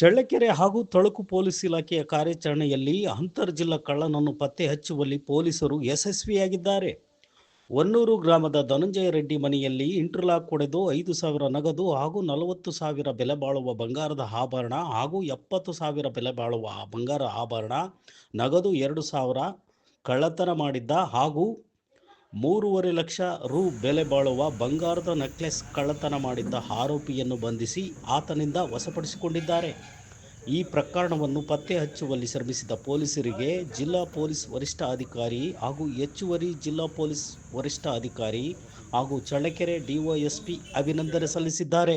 ಚಳ್ಳಕೆರೆ ಹಾಗೂ ತಳುಕು ಪೊಲೀಸ್ ಇಲಾಖೆಯ ಕಾರ್ಯಾಚರಣೆಯಲ್ಲಿ ಅಂತರ್ಜಿಲ್ಲಾ ಕಳ್ಳನನ್ನು ಪತ್ತೆ ಹಚ್ಚುವಲ್ಲಿ ಪೊಲೀಸರು ಯಶಸ್ವಿಯಾಗಿದ್ದಾರೆ. ಒನ್ನೂರು ಗ್ರಾಮದ ಧನಂಜಯ ರೆಡ್ಡಿ ಮನೆಯಲ್ಲಿ ಇಂಟರ್ಲಾಕ್ ಹೊಡೆದು ಐದು ಸಾವಿರ ನಗದು ಹಾಗೂ ನಲವತ್ತು ಸಾವಿರ ಬೆಲೆ ಬಾಳುವ ಬಂಗಾರದ ಆಭರಣ ಹಾಗೂ ಎಪ್ಪತ್ತು ಸಾವಿರ ಬೆಲೆ ಬಾಳುವ ಬಂಗಾರ ಆಭರಣ, ನಗದು ಎರಡು ಸಾವಿರ ಕಳ್ಳತನ ಮಾಡಿದ್ದ ಹಾಗೂ ಮೂರುವರೆ ಲಕ್ಷ ರು ಬೆಲೆ ಬಾಳುವ ಬಂಗಾರದ ನೆಕ್ಲೆಸ್ ಕಳ್ಳತನ ಮಾಡಿದ್ದ ಆರೋಪಿಯನ್ನು ಬಂಧಿಸಿ ಆತನಿಂದ ವಶಪಡಿಸಿಕೊಂಡಿದ್ದಾರೆ. ಈ ಪ್ರಕರಣವನ್ನು ಪತ್ತೆ ಹಚ್ಚುವಲ್ಲಿ ಶ್ರಮಿಸಿದ ಪೊಲೀಸರಿಗೆ ಜಿಲ್ಲಾ ಪೊಲೀಸ್ ವರಿಷ್ಠ ಅಧಿಕಾರಿ ಹಾಗೂ ಹೆಚ್ಚುವರಿ ಜಿಲ್ಲಾ ಪೊಲೀಸ್ ವರಿಷ್ಠ ಅಧಿಕಾರಿ ಹಾಗೂ ಚಳ್ಳಕೆರೆ ಡಿವೈಎಸ್ಪಿ ಅಭಿನಂದನೆ ಸಲ್ಲಿಸಿದ್ದಾರೆ.